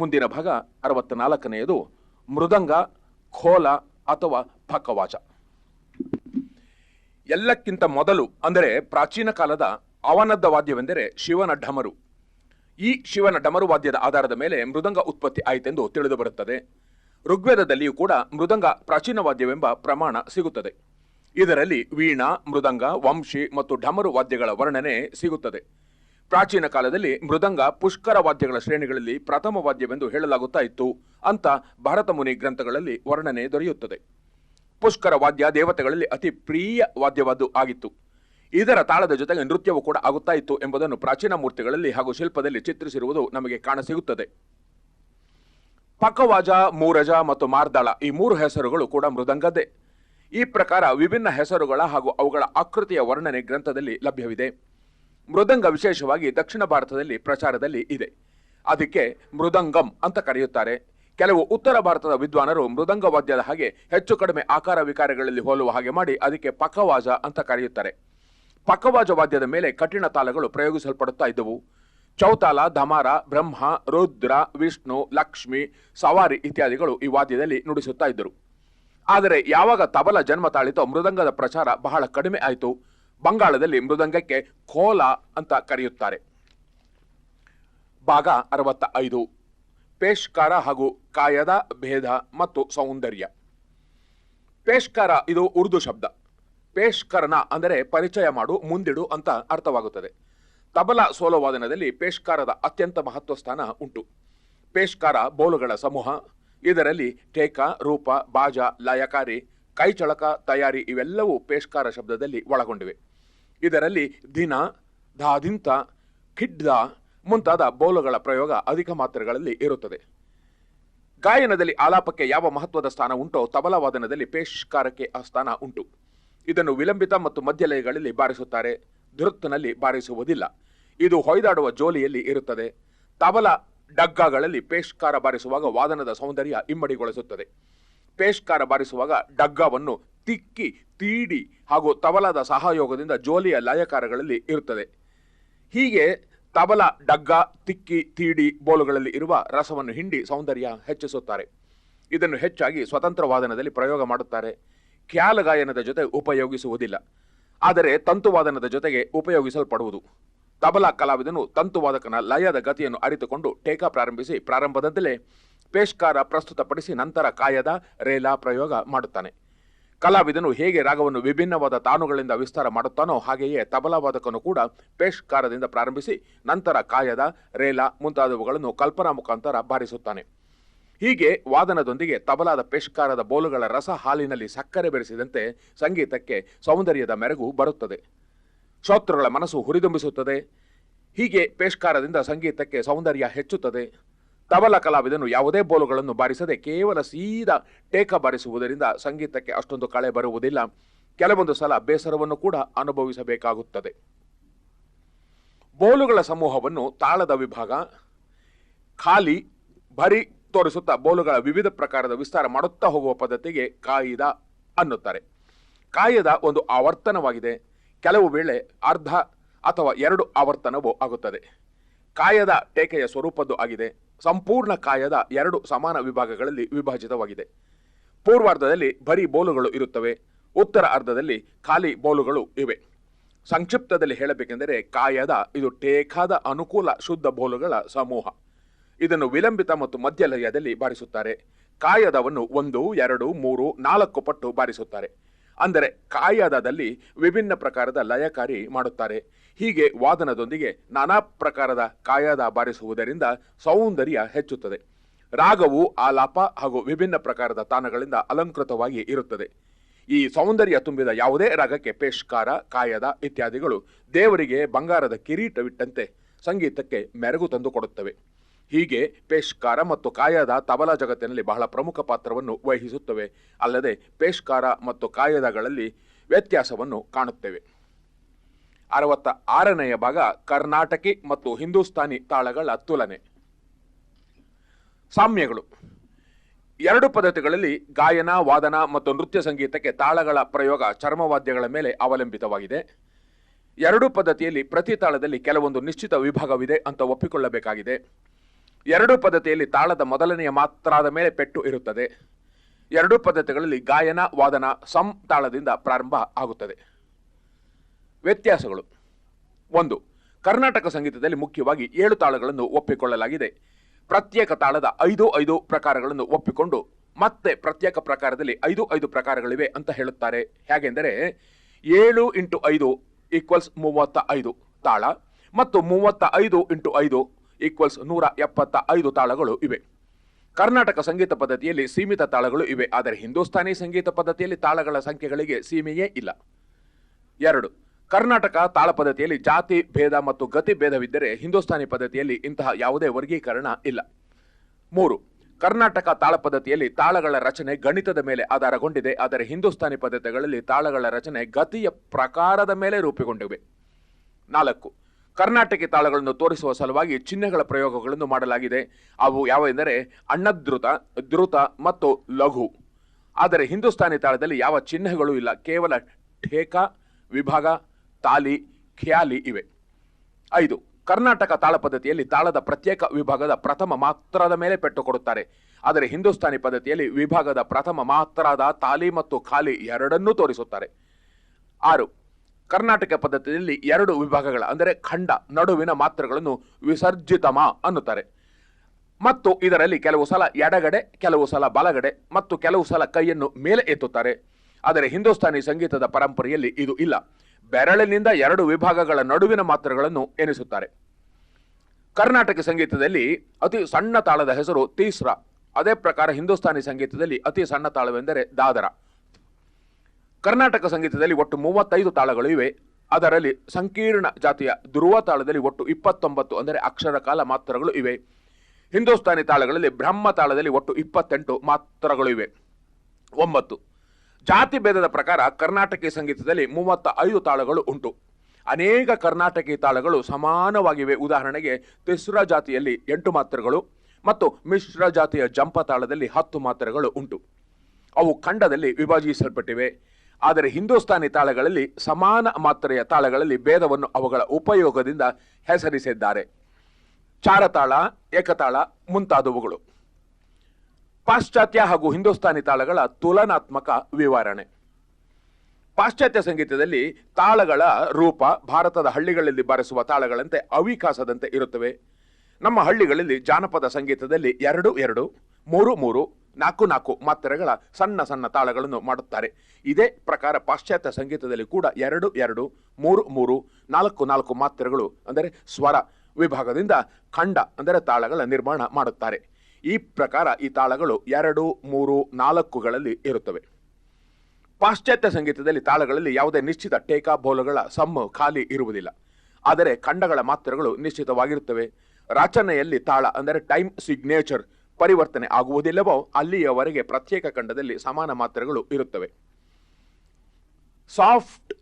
ಮುಂದಿನ ಭಾಗ ಅರವತ್ನಾಲ್ಕನೆಯದು ಮೃದಂಗ, ಖೋಲ ಅಥವಾ ಪಕ್ಕವಾಚ ಎಲ್ಲಕ್ಕಿಂತ ಮೊದಲು, ಅಂದರೆ ಪ್ರಾಚೀನ ಕಾಲದ ಅವನದ್ದ ವಾದ್ಯವೆಂದರೆ ಶಿವನ ಢಮರು ಈ ಶಿವನ ಡಮರು ವಾದ್ಯದ ಆಧಾರದ ಮೇಲೆ ಮೃದಂಗ ಉತ್ಪತ್ತಿ ಆಯಿತೆಂದು ತಿಳಿದು ಬರುತ್ತದೆ ಋಗ್ವೇದದಲ್ಲಿಯೂ ಕೂಡ ಮೃದಂಗ ಪ್ರಾಚೀನ ವಾದ್ಯವೆಂಬ ಪ್ರಮಾಣ ಸಿಗುತ್ತದೆ. ಇದರಲ್ಲಿ ವೀಣಾ, ಮೃದಂಗ, ವಂಶಿ ಮತ್ತು ಢಮರು ವಾದ್ಯಗಳ ವರ್ಣನೆ ಸಿಗುತ್ತದೆ. ಪ್ರಾಚೀನ ಕಾಲದಲ್ಲಿ ಮೃದಂಗ ಪುಷ್ಕರ ವಾದ್ಯಗಳ ಶ್ರೇಣಿಗಳಲ್ಲಿ ಪ್ರಥಮ ವಾದ್ಯವೆಂದು ಹೇಳಲಾಗುತ್ತಾ ಇತ್ತು ಅಂತ ಭಾರತ ಮುನಿ ಗ್ರಂಥಗಳಲ್ಲಿ ವರ್ಣನೆ ದೊರೆಯುತ್ತದೆ. ಪುಷ್ಕರ ವಾದ್ಯ ದೇವತೆಗಳಲ್ಲಿ ಅತಿ ಪ್ರಿಯ ವಾದ್ಯವಾದ್ದು ಆಗಿತ್ತು. ಇದರ ತಾಳದ ಜೊತೆಗೆ ನೃತ್ಯವೂ ಕೂಡ ಆಗುತ್ತಾ ಇತ್ತು ಎಂಬುದನ್ನು ಪ್ರಾಚೀನ ಮೂರ್ತಿಗಳಲ್ಲಿ ಹಾಗೂ ಶಿಲ್ಪದಲ್ಲಿ ಚಿತ್ರಿಸಿರುವುದು ನಮಗೆ ಕಾಣಸಿಗುತ್ತದೆ. ಪಕವಾಜ, ಮೂರಜ ಮತ್ತು ಮಾರ್ದಾಳ ಈ ಮೂರು ಹೆಸರುಗಳು ಕೂಡ ಮೃದಂಗದ್ದೇ. ಈ ಪ್ರಕಾರ ವಿಭಿನ್ನ ಹೆಸರುಗಳ ಹಾಗೂ ಅವುಗಳ ಆಕೃತಿಯ ವರ್ಣನೆ ಗ್ರಂಥದಲ್ಲಿ ಲಭ್ಯವಿದೆ. ಮೃದಂಗ ವಿಶೇಷವಾಗಿ ದಕ್ಷಿಣ ಭಾರತದಲ್ಲಿ ಪ್ರಚಾರದಲ್ಲಿ ಇದೆ. ಅದಕ್ಕೆ ಮೃದಂಗಂ ಅಂತ ಕರೆಯುತ್ತಾರೆ. ಕೆಲವು ಉತ್ತರ ಭಾರತದ ವಿದ್ವಾನರು ಮೃದಂಗ ವಾದ್ಯದ ಹಾಗೆ ಹೆಚ್ಚು ಕಡಿಮೆ ಆಕಾರ ವಿಕಾರಗಳಲ್ಲಿ ಹೋಲುವ ಹಾಗೆ ಮಾಡಿ ಅದಕ್ಕೆ ಪಕ್ಕವಾಜ ಅಂತ ಕರೆಯುತ್ತಾರೆ. ಪಕ್ಕವಾಜ ವಾದ್ಯದ ಮೇಲೆ ಕಠಿಣ ತಾಳಗಳು ಪ್ರಯೋಗಿಸಲ್ಪಡುತ್ತಾ ಇದ್ದವು. ಚೌತಾಲ, ಧಮಾರ, ಬ್ರಹ್ಮ, ರುದ್ರ, ವಿಷ್ಣು, ಲಕ್ಷ್ಮಿ, ಸವಾರಿ ಇತ್ಯಾದಿಗಳು ಈ ವಾದ್ಯದಲ್ಲಿ ನುಡಿಸುತ್ತಾ ಇದ್ದರು. ಆದರೆ ಯಾವಾಗ ತಬಲ ಜನ್ಮ ತಾಳಿತೋ ಮೃದಂಗದ ಪ್ರಚಾರ ಬಹಳ ಕಡಿಮೆ ಆಯಿತು. ಬಂಗಾಳದಲ್ಲಿ ಮೃದಂಗಕ್ಕೆ ಕೋಲ ಅಂತ ಕರೆಯುತ್ತಾರೆ. ಭಾಗ ಅರವತ್ತ ಐದು ಪೇಷ್ಕಾರ ಹಾಗೂ ಕಾಯದ ಭೇದ ಮತ್ತು ಸೌಂದರ್ಯ. ಪೇಷ್ಕಾರ ಇದು ಉರ್ದು ಶಬ್ದ. ಪೇಷ್ಕರನ ಅಂದರೆ ಪರಿಚಯ ಮಾಡು, ಮುಂದಿಡು ಅಂತ ಅರ್ಥವಾಗುತ್ತದೆ. ತಬಲ ಸೋಲೋವಾದನದಲ್ಲಿ ಪೇಷ್ಕಾರದ ಅತ್ಯಂತ ಮಹತ್ವ ಸ್ಥಾನ ಉಂಟು. ಪೇಷ್ಕಾರ ಬೋಲುಗಳ ಸಮೂಹ. ಇದರಲ್ಲಿ ಟೇಕ, ರೂಪ, ಬಾಜ, ಲಯಕಾರಿ, ಕೈಚಳಕ, ತಯಾರಿ ಇವೆಲ್ಲವೂ ಪೇಷ್ಕಾರ ಶಬ್ದದಲ್ಲಿ ಒಳಗೊಂಡಿವೆ. ಇದರಲ್ಲಿ ದಿನ ದಾದಿಂತ ಖಿಡ್ದ ಮುಂತಾದ ಬೋಲುಗಳ ಪ್ರಯೋಗ ಅಧಿಕ ಮಾತ್ರೆಗಳಲ್ಲಿ ಇರುತ್ತದೆ. ಗಾಯನದಲ್ಲಿ ಆಲಾಪಕ್ಕೆ ಯಾವ ಮಹತ್ವದ ಸ್ಥಾನ ಉಂಟೋ ತಬಲವಾದನದಲ್ಲಿ ಪೇಷ್ಕಾರಕ್ಕೆ ಆ ಸ್ಥಾನ ಉಂಟು. ಇದನ್ನು ವಿಲಂಬಿತ ಮತ್ತು ಮಧ್ಯಲಯಗಳಲ್ಲಿ ಬಾರಿಸುತ್ತಾರೆ. ಧೃತ್ನಲ್ಲಿ ಬಾರಿಸುವುದಿಲ್ಲ. ಇದು ಹೊಯ್ದಾಡುವ ಜೋಲಿಯಲ್ಲಿ ಇರುತ್ತದೆ. ತಬಲ ಡಗ್ಗಗಳಲ್ಲಿ ಪೇಷ್ಕಾರ ಬಾರಿಸುವಾಗ ವಾದನದ ಸೌಂದರ್ಯ ಇಮ್ಮಡಿಗೊಳಿಸುತ್ತದೆ. ಪೇಷ್ಕಾರ ಬಾರಿಸುವಾಗ ಡಗ್ಗವನ್ನು ತಿಕ್ಕಿ, ತೀಡಿ ಹಾಗೂ ತಬಲದ ಸಹಯೋಗದಿಂದ ಜೋಲಿಯ ಲಯಕಾರಗಳಲ್ಲಿ ಇರುತ್ತದೆ. ಹೀಗೆ ತಬಲ, ಡಗ್ಗ, ತಿಕ್ಕಿ, ತೀಡಿ ಬೋಲುಗಳಲ್ಲಿ ಇರುವ ರಸವನ್ನು ಹಿಂಡಿ ಸೌಂದರ್ಯ ಹೆಚ್ಚಿಸುತ್ತಾರೆ. ಇದನ್ನು ಹೆಚ್ಚಾಗಿ ಸ್ವತಂತ್ರ ವಾದನದಲ್ಲಿ ಪ್ರಯೋಗ ಮಾಡುತ್ತಾರೆ. ಖ್ಯಾಲ ಗಾಯನದ ಜೊತೆ ಉಪಯೋಗಿಸುವುದಿಲ್ಲ. ಆದರೆ ತಂತುವಾದನದ ಜೊತೆಗೆ ಉಪಯೋಗಿಸಲ್ಪಡುವುದು. ತಬಲಾ ಕಲಾವಿದನು ತಂತುವಾದಕನ ಲಯದ ಗತಿಯನ್ನು ಅರಿತುಕೊಂಡು ಟೇಕಾ ಪ್ರಾರಂಭಿಸಿ ಪ್ರಾರಂಭದಲ್ಲೇ ಪೇಷ್ಕಾರ ಪ್ರಸ್ತುತಪಡಿಸಿ ನಂತರ ಕಾಯದ, ರೇಲಾ ಪ್ರಯೋಗ ಮಾಡುತ್ತಾನೆ. ಕಲಾವಿದನು ಹೇಗೆ ರಾಗವನ್ನು ವಿಭಿನ್ನವಾದ ತಾನುಗಳಿಂದ ವಿಸ್ತಾರ ಮಾಡುತ್ತಾನೋ ಹಾಗೆಯೇ ತಬಲಾವಾದಕನು ಕೂಡ ಪೇಷ್ಕಾರದಿಂದ ಪ್ರಾರಂಭಿಸಿ ನಂತರ ಕಾಯದ, ರೇಲಾ ಮುಂತಾದವುಗಳನ್ನು ಕಲ್ಪನಾ ಮುಖಾಂತರ ಬಾರಿಸುತ್ತಾನೆ. ಹೀಗೆ ವಾದನದೊಂದಿಗೆ ತಬಲಾದ ಪೇಷ್ಕಾರದ ಬೋಲುಗಳ ರಸ ಹಾಲಿನಲ್ಲಿ ಸಕ್ಕರೆ ಬೆರೆಸಿದಂತೆ ಸಂಗೀತಕ್ಕೆ ಸೌಂದರ್ಯದ ಮೆರಗು ಬರುತ್ತದೆ. ಶ್ರೋತೃಗಳ ಮನಸ್ಸು ಹುರಿದುಂಬಿಸುತ್ತದೆ. ಹೀಗೆ ಪೇಷ್ಕಾರದಿಂದ ಸಂಗೀತಕ್ಕೆ ಸೌಂದರ್ಯ ಹೆಚ್ಚುತ್ತದೆ. ತಬಲ ಕಲಾವಿದನು ಯಾವುದೇ ಬೋಲುಗಳನ್ನು ಬಾರಿಸದೆ ಕೇವಲ ಸೀದಾ ಟೇಕ ಬಾರಿಸುವುದರಿಂದ ಸಂಗೀತಕ್ಕೆ ಅಷ್ಟೊಂದು ಕಳೆ ಬರುವುದಿಲ್ಲ. ಕೆಲವೊಂದು ಸಲ ಬೇಸರವನ್ನು ಕೂಡ ಅನುಭವಿಸಬೇಕಾಗುತ್ತದೆ. ಬೋಲುಗಳ ಸಮೂಹವನ್ನು ತಾಳದ ವಿಭಾಗ, ಖಾಲಿ ಭರಿ ತೋರಿಸುತ್ತಾ ಬೋಲುಗಳ ವಿವಿಧ ಪ್ರಕಾರದ ವಿಸ್ತಾರ ಮಾಡುತ್ತಾ ಹೋಗುವ ಪದ್ಧತಿಗೆ ಕಾಯಿದ ಅನ್ನುತ್ತಾರೆ. ಕಾಯದ ಒಂದು ಆವರ್ತನವಾಗಿದೆ. ಕೆಲವು ವೇಳೆ ಅರ್ಧ ಅಥವಾ ಎರಡು ಆವರ್ತನವೂ ಆಗುತ್ತದೆ. ಕಾಯದ ಟೇಕೆಯ ಸ್ವರೂಪದ್ದು ಆಗಿದೆ. ಸಂಪೂರ್ಣ ಕಾಯದ ಎರಡು ಸಮಾನ ವಿಭಾಗಗಳಲ್ಲಿ ವಿಭಾಜಿತವಾಗಿದೆ. ಪೂರ್ವಾರ್ಧದಲ್ಲಿ ಬರೀ ಬೋಲುಗಳು ಇರುತ್ತವೆ, ಉತ್ತರ ಅರ್ಧದಲ್ಲಿ ಖಾಲಿ ಬೋಲುಗಳು ಇವೆ. ಸಂಕ್ಷಿಪ್ತದಲ್ಲಿ ಹೇಳಬೇಕೆಂದರೆ ಕಾಯದ ಇದು ಟೇಕಾದ ಅನುಕೂಲ ಶುದ್ಧ ಬೋಲುಗಳ ಸಮೂಹ. ಇದನ್ನು ವಿಲಂಬಿತ ಮತ್ತು ಮಧ್ಯಲಯದಲ್ಲಿ ಬಾರಿಸುತ್ತಾರೆ. ಕಾಯದವನ್ನು ಒಂದು, ಎರಡು, ಮೂರು, ನಾಲ್ಕು ಪಟ್ಟು ಬಾರಿಸುತ್ತಾರೆ. ಅಂದರೆ ಕಾಯದದಲ್ಲಿ ವಿಭಿನ್ನ ಪ್ರಕಾರದ ಲಯಕಾರಿ ಮಾಡುತ್ತಾರೆ. ಹೀಗೆ ವಾದನದೊಂದಿಗೆ ನಾನಾ ಪ್ರಕಾರದ ಕಾಯದ ಬಾರಿಸುವುದರಿಂದ ಸೌಂದರ್ಯ ಹೆಚ್ಚುತ್ತದೆ. ರಾಗವು ಆಲಾಪ ಹಾಗೂ ವಿಭಿನ್ನ ಪ್ರಕಾರದ ತಾನಗಳಿಂದ ಅಲಂಕೃತವಾಗಿ ಇರುತ್ತದೆ. ಈ ಸೌಂದರ್ಯ ತುಂಬಿದ ಯಾವುದೇ ರಾಗಕ್ಕೆ ಪೇಷ್ಕಾರ, ಕಾಯದ ಇತ್ಯಾದಿಗಳು ದೇವರಿಗೆ ಬಂಗಾರದ ಕಿರೀಟವಿಟ್ಟಂತೆ ಸಂಗೀತಕ್ಕೆ ಮೆರಗು ತಂದುಕೊಡುತ್ತವೆ ಹೀಗೆ ಪೇಷ್ಕಾರ ಮತ್ತು ಕಾಯದ ತಬಲಾ ಜಗತ್ತಿನಲ್ಲಿ ಬಹಳ ಪ್ರಮುಖ ಪಾತ್ರವನ್ನು ವಹಿಸುತ್ತವೆ. ಅಲ್ಲದೆ ಪೇಷ್ಕಾರ ಮತ್ತು ಕಾಯದಗಳಲ್ಲಿ ವ್ಯತ್ಯಾಸವನ್ನು ಕಾಣುತ್ತೇವೆ. ಅರವತ್ತ ಆರನೆಯ ಭಾಗ ಕರ್ನಾಟಕಿ ಮತ್ತು ಹಿಂದೂಸ್ತಾನಿ ತಾಳಗಳ ತುಲನೆ. ಸಾಮ್ಯಗಳು. ಎರಡು ಪದ್ಧತಿಗಳಲ್ಲಿ ಗಾಯನ, ವಾದನ ಮತ್ತು ನೃತ್ಯ ಸಂಗೀತಕ್ಕೆ ತಾಳಗಳ ಪ್ರಯೋಗ ಚರ್ಮವಾದ್ಯಗಳ ಮೇಲೆ ಅವಲಂಬಿತವಾಗಿದೆ. ಎರಡೂ ಪದ್ಧತಿಯಲ್ಲಿ ಪ್ರತಿ ತಾಳದಲ್ಲಿ ಕೆಲವೊಂದು ನಿಶ್ಚಿತ ವಿಭಾಗವಿದೆ ಅಂತ ಒಪ್ಪಿಕೊಳ್ಳಬೇಕಾಗಿದೆ. ಎರಡೂ ಪದ್ಧತಿಯಲ್ಲಿ ತಾಳದ ಮೊದಲನೆಯ ಮಾತ್ರಾದ ಮೇಲೆ ಪೆಟ್ಟು ಇರುತ್ತದೆ. ಎರಡೂ ಪದ್ಧತಿಗಳಲ್ಲಿ ಗಾಯನ, ವಾದನ ಸಂ ತಾಳದಿಂದ ಪ್ರಾರಂಭ ಆಗುತ್ತದೆ. ವ್ಯತ್ಯಾಸಗಳು. ಒಂದು, ಕರ್ನಾಟಕ ಸಂಗೀತದಲ್ಲಿ ಮುಖ್ಯವಾಗಿ ಏಳು ತಾಳಗಳನ್ನು ಒಪ್ಪಿಕೊಳ್ಳಲಾಗಿದೆ. ಪ್ರತ್ಯೇಕ ತಾಳದ ಐದು ಐದು ಪ್ರಕಾರಗಳನ್ನು ಒಪ್ಪಿಕೊಂಡು ಮತ್ತೆ ಪ್ರತ್ಯೇಕ ಪ್ರಕಾರದಲ್ಲಿ ಐದು ಐದು ಪ್ರಕಾರಗಳಿವೆ ಅಂತ ಹೇಳುತ್ತಾರೆ. ಹೇಗೆಂದರೆ, ಏಳು ಇಂಟು ಐದು ಈಕ್ವಲ್ಸ್ ಮೂವತ್ತ ಐದು ತಾಳ ಮತ್ತು ಮೂವತ್ತ ಐದು ಇಂಟು ಐದು ಈಕ್ವಲ್ಸ್ ನೂರ ಎಪ್ಪತ್ತ ಐದು ತಾಳಗಳು ಇವೆ. ಕರ್ನಾಟಕ ಸಂಗೀತ ಪದ್ಧತಿಯಲ್ಲಿ ಸೀಮಿತ ತಾಳಗಳು ಇವೆ. ಆದರೆ ಹಿಂದೂಸ್ತಾನಿ ಸಂಗೀತ ಪದ್ಧತಿಯಲ್ಲಿ ತಾಳಗಳ ಸಂಖ್ಯೆಗಳಿಗೆ ಸೀಮೆಯೇ ಇಲ್ಲ. ಎರಡು ಕರ್ನಾಟಕ ತಾಳ ಪದ್ಧತಿಯಲ್ಲಿ ಜಾತಿ ಭೇದ ಮತ್ತು ಗತಿ ಭೇದವಿದ್ದರೆ ಹಿಂದೂಸ್ತಾನಿ ಪದ್ಧತಿಯಲ್ಲಿ ಇಂತಹ ಯಾವುದೇ ವರ್ಗೀಕರಣ ಇಲ್ಲ. ಮೂರು, ಕರ್ನಾಟಕ ತಾಳ ಪದ್ಧತಿಯಲ್ಲಿ ತಾಳಗಳ ರಚನೆ ಗಣಿತದ ಮೇಲೆ ಆಧಾರಗೊಂಡಿದೆ, ಆದರೆ ಹಿಂದೂಸ್ತಾನಿ ಪದ್ಧತಿಗಳಲ್ಲಿ ತಾಳಗಳ ರಚನೆ ಗತಿಯ ಪ್ರಕಾರದ ಮೇಲೆ ರೂಪುಗೊಂಡಿವೆ. ನಾಲ್ಕು, ಕರ್ನಾಟಕ ತಾಳಗಳನ್ನು ತೋರಿಸುವ ಸಲುವಾಗಿ ಚಿಹ್ನೆಗಳ ಪ್ರಯೋಗಗಳನ್ನು ಮಾಡಲಾಗಿದೆ. ಅವು ಯಾವೆಂದರೆ ಅಣ್ಣದ್ರುತ, ದ್ರುತ ಮತ್ತು ಲಘು. ಆದರೆ ಹಿಂದೂಸ್ತಾನಿ ತಾಳದಲ್ಲಿ ಯಾವ ಚಿಹ್ನೆಗಳೂ ಇಲ್ಲ. ಕೇವಲ ಠೇಕ ವಿಭಾಗ ತಾಲಿ ಖ್ಯಾಲಿ ಇವೆ. ಐದು, ಕರ್ನಾಟಕ ತಾಳ ಪದ್ಧತಿಯಲ್ಲಿ ತಾಳದ ಪ್ರತ್ಯೇಕ ವಿಭಾಗದ ಪ್ರಥಮ ಮಾತ್ರದ ಮೇಲೆ ಪೆಟ್ಟು ಕೊಡುತ್ತಾರೆ. ಆದರೆ ಹಿಂದೂಸ್ತಾನಿ ಪದ್ಧತಿಯಲ್ಲಿ ವಿಭಾಗದ ಪ್ರಥಮ ಮಾತ್ರದ ತಾಲಿ ಮತ್ತು ಖಾಲಿ ಎರಡನ್ನೂ ತೋರಿಸುತ್ತಾರೆ. ಆರು, ಕರ್ನಾಟಕ ಪದ್ಧತಿಯಲ್ಲಿ ಎರಡು ವಿಭಾಗಗಳ, ಅಂದರೆ ಖಂಡ, ನಡುವಿನ ಮಾತ್ರಗಳನ್ನು ವಿಸರ್ಜಿತಮ ಅನ್ನುತ್ತಾರೆ. ಮತ್ತು ಇದರಲ್ಲಿ ಕೆಲವು ಸಲ ಎಡಗಡೆ, ಕೆಲವು ಸಲ ಬಲಗಡೆ ಮತ್ತು ಕೆಲವು ಸಲ ಕೈಯನ್ನು ಮೇಲೆ ಎತ್ತುತ್ತಾರೆ. ಆದರೆ ಹಿಂದೂಸ್ತಾನಿ ಸಂಗೀತದ ಪರಂಪರೆಯಲ್ಲಿ ಇದು ಇಲ್ಲ. ಬೆರಳಿನಿಂದ ಎರಡು ವಿಭಾಗಗಳ ನಡುವಿನ ಮಾತ್ರೆಗಳನ್ನು ಎನಿಸುತ್ತಾರೆ. ಕರ್ನಾಟಕ ಸಂಗೀತದಲ್ಲಿ ಅತಿ ಸಣ್ಣ ತಾಳದ ಹೆಸರು ತೀಸ್ರ. ಅದೇ ಪ್ರಕಾರ ಹಿಂದೂಸ್ತಾನಿ ಸಂಗೀತದಲ್ಲಿ ಅತಿ ಸಣ್ಣ ತಾಳವೆಂದರೆ ದಾದರ. ಕರ್ನಾಟಕ ಸಂಗೀತದಲ್ಲಿ ಒಟ್ಟು ಮೂವತ್ತೈದು ತಾಳಗಳು ಇವೆ. ಅದರಲ್ಲಿ ಸಂಕೀರ್ಣ ಜಾತಿಯ ಧ್ರುವ ತಾಳದಲ್ಲಿ ಒಟ್ಟು ಇಪ್ಪತ್ತೊಂಬತ್ತು ಅಂದರೆ ಅಕ್ಷರ ಕಾಲ ಮಾತ್ರಗಳು ಇವೆ. ಹಿಂದೂಸ್ತಾನಿ ತಾಳಗಳಲ್ಲಿ ಬ್ರಹ್ಮ ತಾಳದಲ್ಲಿ ಒಟ್ಟು ಇಪ್ಪತ್ತೆಂಟು ಮಾತ್ರಗಳು ಇವೆ. ಒಂಬತ್ತು. ಜಾತಿ ಭೇದದ ಪ್ರಕಾರ ಕರ್ನಾಟಕ ಸಂಗೀತದಲ್ಲಿ ಮೂವತ್ತ ಐದು ತಾಳಗಳು ಉಂಟು. ಅನೇಕ ಕರ್ನಾಟಕಿ ತಾಳಗಳು ಸಮಾನವಾಗಿವೆ. ಉದಾಹರಣೆಗೆ ತಿಸ್ರ ಜಾತಿಯಲ್ಲಿ ಎಂಟು ಮಾತ್ರೆಗಳು ಮತ್ತು ಮಿಶ್ರ ಜಾತಿಯ ಜಂಪ ತಾಳದಲ್ಲಿ ಹತ್ತು ಮಾತ್ರೆಗಳು ಉಂಟು. ಅವು ಖಂಡದಲ್ಲಿ ವಿಭಜಿಸಲ್ಪಟ್ಟಿವೆ. ಆದರೆ ಹಿಂದೂಸ್ತಾನಿ ತಾಳಗಳಲ್ಲಿ ಸಮಾನ ಮಾತ್ರೆಯ ತಾಳಗಳಲ್ಲಿ ಭೇದವನ್ನು ಅವುಗಳ ಉಪಯೋಗದಿಂದ ಹೆಸರಿಸಿದ್ದಾರೆ. ಚಾರತಾಳ, ಏಕತಾಳ ಮುಂತಾದವುಗಳು. ಪಾಶ್ಚಾತ್ಯ ಹಾಗೂ ಹಿಂದೂಸ್ತಾನಿ ತಾಳಗಳ ತುಲನಾತ್ಮಕ ವಿವರಣೆ. ಪಾಶ್ಚಾತ್ಯ ಸಂಗೀತದಲ್ಲಿ ತಾಳಗಳ ರೂಪ ಭಾರತದ ಹಳ್ಳಿಗಳಲ್ಲಿ ಬಾರಿಸುವ ತಾಳಗಳಂತೆ ಅವಿಕಾಸದಂತೆ ಇರುತ್ತವೆ. ನಮ್ಮ ಹಳ್ಳಿಗಳಲ್ಲಿ ಜಾನಪದ ಸಂಗೀತದಲ್ಲಿ ಎರಡು ಎರಡು, ಮೂರು ಮೂರು, ನಾಲ್ಕು ನಾಲ್ಕು ಮಾತ್ರೆಗಳ ಸಣ್ಣ ಸಣ್ಣ ತಾಳಗಳನ್ನು ಮಾಡುತ್ತಾರೆ. ಇದೇ ಪ್ರಕಾರ ಪಾಶ್ಚಾತ್ಯ ಸಂಗೀತದಲ್ಲಿ ಕೂಡ ಎರಡು ಎರಡು, ಮೂರು ಮೂರು, ನಾಲ್ಕು ನಾಲ್ಕು ಮಾತ್ರೆಗಳು, ಅಂದರೆ ಸ್ವರ ವಿಭಾಗದಿಂದ ಖಂಡ, ಅಂದರೆ ತಾಳಗಳ ನಿರ್ಮಾಣ ಮಾಡುತ್ತಾರೆ. ಈ ಪ್ರಕಾರ ಈ ತಾಳಗಳು ಎರಡು, ಮೂರು ನಾಲ್ಕುಗಳಲ್ಲಿ ಇರುತ್ತವೆ. ಪಾಶ್ಚಾತ್ಯ ಸಂಗೀತದಲ್ಲಿ ತಾಳಗಳಲ್ಲಿ ಯಾವುದೇ ನಿಶ್ಚಿತ ಟೇಕಾ ಬೋಲಗಳ ಸಮ್ಮ ಖಾಲಿ ಇರುವುದಿಲ್ಲ. ಆದರೆ ಖಂಡಗಳ ಮಾತ್ರೆಗಳು ನಿಶ್ಚಿತವಾಗಿರುತ್ತವೆ. ರಚನೆಯಲ್ಲಿ ತಾಳ ಅಂದರೆ ಟೈಮ್ ಸಿಗ್ನೇಚರ್ ಪರಿವರ್ತನೆ ಆಗುವುದಿಲ್ಲವೋ ಅಲ್ಲಿಯವರೆಗೆ ಪ್ರತ್ಯೇಕ ಖಂಡದಲ್ಲಿ ಸಮಾನ ಮಾತ್ರೆಗಳು ಇರುತ್ತವೆ. ಸಾಫ್ಟ್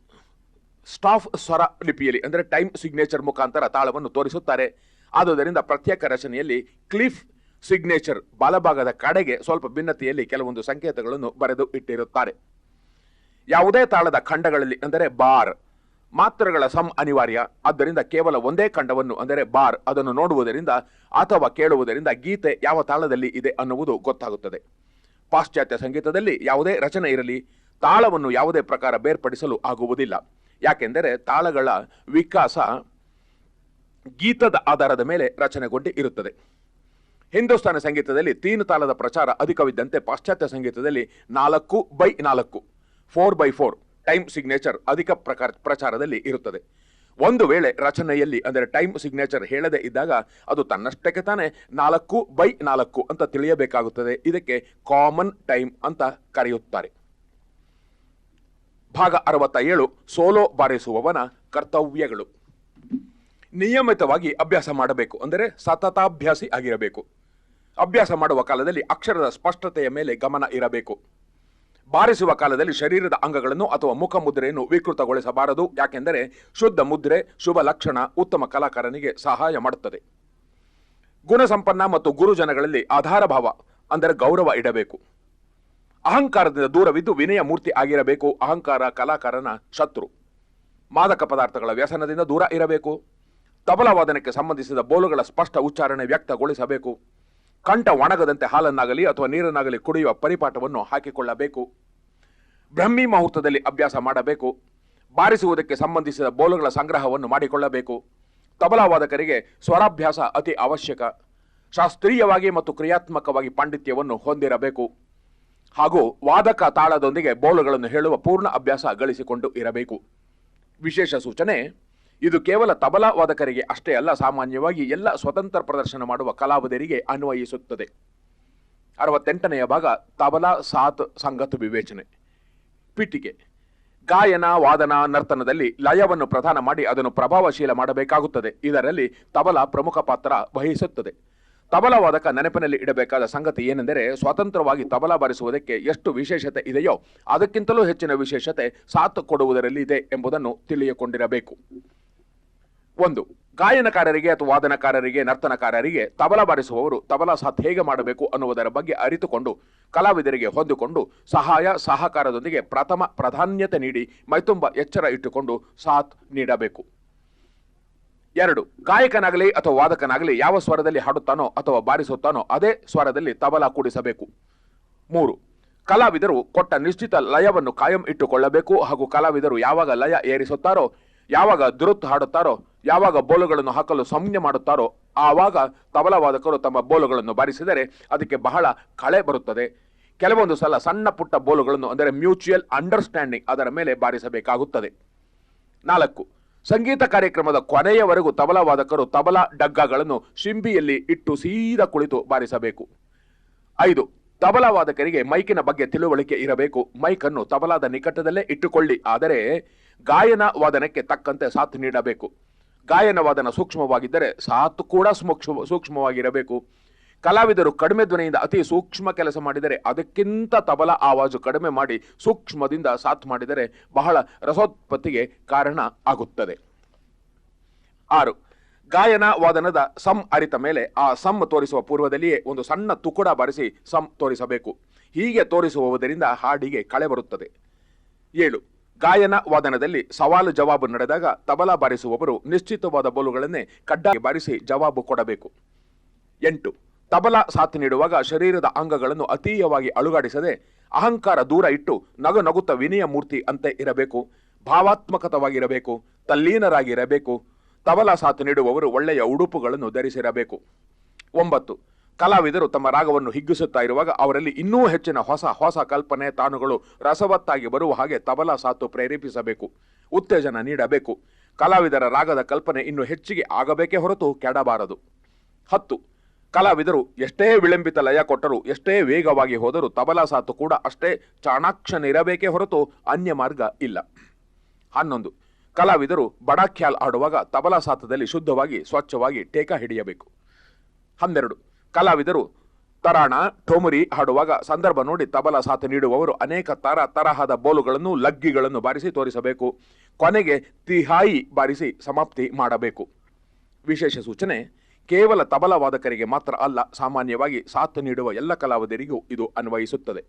ಸ್ಟಾಫ್ ಸ್ವರ ಲಿಪಿಯಲ್ಲಿ ಅಂದರೆ ಟೈಮ್ ಸಿಗ್ನೇಚರ್ ಮುಖಾಂತರ ತಾಳವನ್ನು ತೋರಿಸುತ್ತಾರೆ. ಆದುದರಿಂದ ಪ್ರತ್ಯೇಕ ರಚನೆಯಲ್ಲಿ ಕ್ಲಿಫ್ ಸಿಗ್ನೇಚರ್ ಬಲಭಾಗದ ಕಡೆಗೆ ಸ್ವಲ್ಪ ಭಿನ್ನತೆಯಲ್ಲಿ ಕೆಲವೊಂದು ಸಂಕೇತಗಳನ್ನು ಬರೆದು ಇಟ್ಟಿರುತ್ತಾರೆ. ಯಾವುದೇ ತಾಳದ ಖಂಡಗಳಲ್ಲಿ ಅಂದರೆ ಬಾರ್ ಮಾತ್ರೆಗಳ ಸಮ್ ಅನಿವಾರ್ಯ. ಆದ್ದರಿಂದ ಕೇವಲ ಒಂದೇ ಖಂಡವನ್ನು ಅಂದರೆ ಬಾರ್ ಅದನ್ನು ನೋಡುವುದರಿಂದ ಅಥವಾ ಕೇಳುವುದರಿಂದ ಗೀತೆ ಯಾವ ತಾಳದಲ್ಲಿ ಇದೆ ಅನ್ನುವುದು ಗೊತ್ತಾಗುತ್ತದೆ. ಪಾಶ್ಚಾತ್ಯ ಸಂಗೀತದಲ್ಲಿ ಯಾವುದೇ ರಚನೆ ಇರಲಿ ತಾಳವನ್ನು ಯಾವುದೇ ಪ್ರಕಾರ ಬೇರ್ಪಡಿಸಲು ಆಗುವುದಿಲ್ಲ. ಯಾಕೆಂದರೆ ತಾಳಗಳ ವಿಕಾಸ ಗೀತದ ಆಧಾರದ ಮೇಲೆ ರಚನೆಗೊಂಡಿ ಇರುತ್ತದೆ. ಹಿಂದೂಸ್ತಾನಿ ಸಂಗೀತದಲ್ಲಿ ತೀನು ತಾಳದ ಪ್ರಚಾರ ಅಧಿಕವಿದ್ದಂತೆ ಪಾಶ್ಚಾತ್ಯ ಸಂಗೀತದಲ್ಲಿ ನಾಲ್ಕು ಬೈ ನಾಲ್ಕು four by four time signature ಅಧಿಕ ಪ್ರಕಾರ ಪ್ರಚಾರದಲ್ಲಿ ಇರುತ್ತದೆ. ಒಂದು ವೇಳೆ ರಚನೆಯಲ್ಲಿ ಅಂದರೆ ಟೈಮ್ ಸಿಗ್ನೇಚರ್ ಹೇಳದೇ ಇದ್ದಾಗ ಅದು ತನ್ನಷ್ಟಕ್ಕೆ ತಾನೇ ನಾಲ್ಕು ಬೈ ನಾಲ್ಕು ಅಂತ ತಿಳಿಯಬೇಕಾಗುತ್ತದೆ. ಇದಕ್ಕೆ ಕಾಮನ್ ಟೈಮ್ ಅಂತ ಕರೆಯುತ್ತಾರೆ. ಭಾಗ ಅರವತ್ತ ಏಳು ಸೋಲೋ ಬಾರಿಸುವವನ ಕರ್ತವ್ಯಗಳು. ನಿಯಮಿತವಾಗಿ ಅಭ್ಯಾಸ ಮಾಡಬೇಕು. ಅಂದರೆ ಸತತಾಭ್ಯಾಸಿ ಆಗಿರಬೇಕು. ಅಭ್ಯಾಸ ಮಾಡುವ ಕಾಲದಲ್ಲಿ ಅಕ್ಷರದ ಸ್ಪಷ್ಟತೆಯ ಮೇಲೆ ಗಮನ ಇರಬೇಕು. ಬಾರಿಸುವ ಕಾಲದಲ್ಲಿ ಶರೀರದ ಅಂಗಗಳನ್ನು ಅಥವಾ ಮುಖ ಮುದ್ರೆಯನ್ನು ವಿಕೃತಗೊಳಿಸಬಾರದು. ಯಾಕೆಂದರೆ ಶುದ್ಧ ಮುದ್ರೆ, ಶುಭ ಲಕ್ಷಣ, ಉತ್ತಮ ಕಲಾಕಾರನಿಗೆ ಸಹಾಯ ಮಾಡುತ್ತದೆ. ಗುಣಸಂಪನ್ನ ಮತ್ತು ಗುರುಜನಗಳಲ್ಲಿ ಆಧಾರ ಭಾವ ಅಂದರೆ ಗೌರವ ಇಡಬೇಕು. ಅಹಂಕಾರದಿಂದ ದೂರವಿದ್ದು ವಿನಯ ಮೂರ್ತಿ ಆಗಿರಬೇಕು. ಅಹಂಕಾರ ಕಲಾಕಾರನ ಶತ್ರು. ಮಾದಕ ಪದಾರ್ಥಗಳ ವ್ಯಸನದಿಂದ ದೂರ ಇರಬೇಕು. ತಬಲವಾದನಕ್ಕೆ ಸಂಬಂಧಿಸಿದ ಬೋಲುಗಳ ಸ್ಪಷ್ಟ ಉಚ್ಚಾರಣೆ ವ್ಯಕ್ತಗೊಳಿಸಬೇಕು. ಕಂಠ ಒಣಗದಂತೆ ಹಾಲನ್ನಾಗಲಿ ಅಥವಾ ನೀರನ್ನಾಗಲಿ ಕುಡಿಯುವ ಪರಿಪಾಠವನ್ನು ಹಾಕಿಕೊಳ್ಳಬೇಕು. ಬ್ರಹ್ಮಿ ಮುಹೂರ್ತದಲ್ಲಿ ಅಭ್ಯಾಸ ಮಾಡಬೇಕು. ಬಾರಿಸುವುದಕ್ಕೆ ಸಂಬಂಧಿಸಿದ ಬೋಲುಗಳ ಸಂಗ್ರಹವನ್ನು ಮಾಡಿಕೊಳ್ಳಬೇಕು. ತಬಲಾ ವಾದಕರಿಗೆ ಸ್ವರಾಭ್ಯಾಸ ಅತಿ ಅವಶ್ಯಕ. ಶಾಸ್ತ್ರೀಯವಾಗಿ ಮತ್ತು ಕ್ರಿಯಾತ್ಮಕವಾಗಿ ಪಾಂಡಿತ್ಯವನ್ನು ಹೊಂದಿರಬೇಕು. ಹಾಗೂ ವಾದಕ ತಾಳದೊಂದಿಗೆ ಬೋಲುಗಳನ್ನು ಹೇಳುವ ಪೂರ್ಣ ಅಭ್ಯಾಸ ಗಳಿಸಿಕೊಂಡು ಇರಬೇಕು. ವಿಶೇಷ ಸೂಚನೆ ಇದು ಕೇವಲ ತಬಲಾ ವಾದಕರಿಗೆ ಅಷ್ಟೇ ಅಲ್ಲ, ಸಾಮಾನ್ಯವಾಗಿ ಎಲ್ಲ ಸ್ವತಂತ್ರ ಪ್ರದರ್ಶನ ಮಾಡುವ ಕಲಾವಿದರಿಗೆ ಅನ್ವಯಿಸುತ್ತದೆ. ಅರವತ್ತೆಂಟನೆಯ ಭಾಗ, ತಬಲಾ ಸಾತ್ ಸಂಗತ ವಿವೇಚನೆ. ಪೀಠಿಕೆ ಗಾಯನ, ವಾದನ, ನರ್ತನದಲ್ಲಿ ಲಯವನ್ನು ಪ್ರಧಾನ ಮಾಡಿ ಅದನ್ನು ಪ್ರಭಾವಶೀಲ ಮಾಡಬೇಕಾಗುತ್ತದೆ. ಇದರಲ್ಲಿ ತಬಲಾ ಪ್ರಮುಖ ಪಾತ್ರ ವಹಿಸುತ್ತದೆ. ತಬಲಾ ವಾದಕ ನೆನಪಿನಲ್ಲಿ ಇಡಬೇಕಾದ ಸಂಗತಿ ಏನೆಂದರೆ, ಸ್ವತಂತ್ರವಾಗಿ ತಬಲಾ ಬಾರಿಸುವುದಕ್ಕೆ ಎಷ್ಟು ವಿಶೇಷತೆ ಇದೆಯೋ, ಅದಕ್ಕಿಂತಲೂ ಹೆಚ್ಚಿನ ವಿಶೇಷತೆ ಸಾತ್ ಕೊಡುವುದರಲ್ಲಿ ಇದೆ ಎಂಬುದನ್ನು ತಿಳಿಯಕೊಂಡಿರಬೇಕು. ಒಂದು, ಗಾಯನಕಾರರಿಗೆ ಅಥವಾ ವಾದನಕಾರರಿಗೆ, ನರ್ತನಕಾರರಿಗೆ ತಬಲಾ ಬಾರಿಸುವವರು ತಬಲಾ ಸಾಥ್ ಹೇಗೆ ಮಾಡಬೇಕು ಅನ್ನುವುದರ ಬಗ್ಗೆ ಅರಿತುಕೊಂಡು, ಕಲಾವಿದರಿಗೆ ಹೊಂದಿಕೊಂಡು, ಸಹಾಯ, ಸಹಕಾರದೊಂದಿಗೆ ಪ್ರಥಮ ಪ್ರಾಧಾನ್ಯತೆ ನೀಡಿ ಮೈತುಂಬ ಎಚ್ಚರ ಇಟ್ಟುಕೊಂಡು ಸಾಥ್ ನೀಡಬೇಕು. ಎರಡು, ಗಾಯಕನಾಗಲಿ ಅಥವಾ ವಾದಕನಾಗಲಿ ಯಾವ ಸ್ವರದಲ್ಲಿ ಹಾಡುತ್ತಾನೋ ಅಥವಾ ಬಾರಿಸುತ್ತಾನೋ ಅದೇ ಸ್ವರದಲ್ಲಿ ತಬಲಾ ಕೂಡಿಸಬೇಕು. ಮೂರು, ಕಲಾವಿದರು ಕೊಟ್ಟ ನಿಶ್ಚಿತ ಲಯವನ್ನು ಕಾಯಂ ಇಟ್ಟುಕೊಳ್ಳಬೇಕು ಹಾಗೂ ಕಲಾವಿದರು ಯಾವಾಗ ಲಯ ಏರಿಸುತ್ತಾರೋ ಯಾವಾಗ ದುರುತ್ ಹಾಡುತ್ತಾರೋ, ಯಾವಾಗ ಬೋಲುಗಳನ್ನು ಹಾಕಲು ಸಂಜ್ಞೆ ಮಾಡುತ್ತಾರೋ, ಆವಾಗ ತಬಲವಾದಕರು ತಮ್ಮ ಬೋಲುಗಳನ್ನು ಬಾರಿಸಿದರೆ ಅದಕ್ಕೆ ಬಹಳ ಕಳೆ ಬರುತ್ತದೆ. ಕೆಲವೊಂದು ಸಲ ಸಣ್ಣ ಪುಟ್ಟ ಬೋಲುಗಳನ್ನು, ಅಂದರೆ ಮ್ಯೂಚುಯಲ್ ಅಂಡರ್ಸ್ಟ್ಯಾಂಡಿಂಗ್ ಅದರ ಮೇಲೆ ಬಾರಿಸಬೇಕಾಗುತ್ತದೆ. ನಾಲ್ಕು, ಸಂಗೀತ ಕಾರ್ಯಕ್ರಮದ ಕೊನೆಯವರೆಗೂ ತಬಲವಾದಕರು ತಬಲಾ ಡಗ್ಗಗಳನ್ನು ಶಿಂಬಿಯಲ್ಲಿ ಇಟ್ಟು ಸೀದಾ ಕುಳಿತು ಬಾರಿಸಬೇಕು. ಐದು, ತಬಲವಾದಕರಿಗೆ ಮೈಕಿನ ಬಗ್ಗೆ ತಿಳುವಳಿಕೆ ಇರಬೇಕು. ಮೈಕನ್ನು ತಬಲಾದ ನಿಕಟದಲ್ಲೇ ಇಟ್ಟುಕೊಳ್ಳಿ. ಆದರೆ ಗಾಯನ ವಾದನಕ್ಕೆ ತಕ್ಕಂತೆ ಸಾಥ್ ನೀಡಬೇಕು. ಗಾಯನ ವಾದನ ಸೂಕ್ಷ್ಮವಾಗಿದ್ದರೆ ಸಾಥ್ ಕೂಡ ಸೂಕ್ಷ್ಮ ಸೂಕ್ಷ್ಮವಾಗಿರಬೇಕು. ಕಲಾವಿದರು ಕಡಿಮೆ ಧ್ವನಿಯಿಂದ ಅತಿ ಸೂಕ್ಷ್ಮ ಕೆಲಸ ಮಾಡಿದರೆ ಅದಕ್ಕಿಂತ ತಬಲ ಆವಾಜು ಕಡಿಮೆ ಮಾಡಿ ಸೂಕ್ಷ್ಮದಿಂದ ಸಾಥ್ ಮಾಡಿದರೆ ಬಹಳ ರಸೋತ್ಪತ್ತಿಗೆ ಕಾರಣ ಆಗುತ್ತದೆ. ಆರು ಗಾಯನ ವಾದನದ ಸಂ ಅರಿತ ಮೇಲೆ ಆ ಸಂ ತೋರಿಸುವ ಪೂರ್ವದಲ್ಲಿಯೇ ಒಂದು ಸಣ್ಣ ತುಕುಡ ಬಾರಿಸಿ ಸಂ ತೋರಿಸಬೇಕು. ಹೀಗೆ ತೋರಿಸುವುದರಿಂದ ಹಾಡಿಗೆ ಕಳೆ ಬರುತ್ತದೆ. ಏಳು ಗಾಯನ ವಾದನದಲ್ಲಿ ಸವಾಲು ಜವಾಬು ನಡೆದಾಗ ತಬಲಾ ಬಾರಿಸುವವರು ನಿಶ್ಚಿತವಾದ ಬೋಲುಗಳನ್ನೇ ಕಡ್ಡಾಯ ಬಾರಿಸಿ ಜವಾಬು ಕೊಡಬೇಕು. ಎಂಟು. ತಬಲಾ ಸಾಥ್ ನೀಡುವಾಗ ಶರೀರದ ಅಂಗಗಳನ್ನು ಅತೀಯವಾಗಿ ಅಳುಗಾಡಿಸದೆ ಅಹಂಕಾರ ದೂರ ಇಟ್ಟು ನಗು ನಗುತ್ತ ವಿನಯ ಮೂರ್ತಿ ಅಂತೆ ಇರಬೇಕು. ಭಾವಾತ್ಮಕತವಾಗಿರಬೇಕು. ತಲ್ಲೀನರಾಗಿರಬೇಕು. ತಬಲಾ ಸಾಥ್ ನೀಡುವವರು ಒಳ್ಳೆಯ ಉಡುಪುಗಳನ್ನು ಧರಿಸಿರಬೇಕು. ಒಂಬತ್ತು. ಕಲಾವಿದರು ತಮ್ಮ ರಾಗವನ್ನು ಹಿಗ್ಗಿಸುತ್ತಾ ಇರುವಾಗ ಅವರಲ್ಲಿ ಇನ್ನೂ ಹೆಚ್ಚಿನ ಹೊಸ ಹೊಸ ಕಲ್ಪನೆ ತಾನುಗಳು ರಸವತ್ತಾಗಿ ಬರುವ ಹಾಗೆ ತಬಲಾ ಸಾತು ಪ್ರೇರೇಪಿಸಬೇಕು, ಉತ್ತೇಜನ ನೀಡಬೇಕು. ಕಲಾವಿದರ ರಾಗದ ಕಲ್ಪನೆ ಇನ್ನು ಹೆಚ್ಚಿಗೆ ಆಗಬೇಕೇ ಹೊರತು ಕೆಡಬಾರದು. ಹತ್ತು, ಕಲಾವಿದರು ಎಷ್ಟೇ ವಿಳಂಬಿತ ಲಯ ಕೊಟ್ಟರೂ, ಎಷ್ಟೇ ವೇಗವಾಗಿ ಹೋದರೂ ತಬಲಾ ಸಾತು ಕೂಡ ಅಷ್ಟೇ ಚಾಣಾಕ್ಷನಿರಬೇಕೇ ಹೊರತು ಅನ್ಯ ಮಾರ್ಗ ಇಲ್ಲ. ಹನ್ನೊಂದು, ಕಲಾವಿದರು ಬಡಾಖ್ಯಾಲ್ ಆಡುವಾಗ ತಬಲಾ ಸಾತದಲ್ಲಿ ಶುದ್ಧವಾಗಿ, ಸ್ವಚ್ಛವಾಗಿ ಟೇಕ ಹಿಡಿಯಬೇಕು. ಹನ್ನೆರಡು ಕಲಾವಿದರು ತರಾಣ, ಠೋಮರಿ ಹಾಡುವಾಗ ಸಂದರ್ಭ ನೋಡಿ ತಬಲ ಸಾಥ್ ನೀಡುವವರು ಅನೇಕ ತರ ತರಹದ ಬೋಲುಗಳನ್ನು, ಲಗ್ಗಿಗಳನ್ನು ಬಾರಿಸಿ ತೋರಿಸಬೇಕು. ಕೊನೆಗೆ ತಿಹಾಯಿ ಬಾರಿಸಿ ಸಮಾಪ್ತಿ ಮಾಡಬೇಕು. ವಿಶೇಷ ಸೂಚನೆ, ಕೇವಲ ತಬಲ ವಾದಕರಿಗೆ ಮಾತ್ರ ಅಲ್ಲ, ಸಾಮಾನ್ಯವಾಗಿ ಸಾಥ್ ನೀಡುವ ಎಲ್ಲ ಕಲಾವಿದರಿಗೂ ಇದು ಅನ್ವಯಿಸುತ್ತದೆ.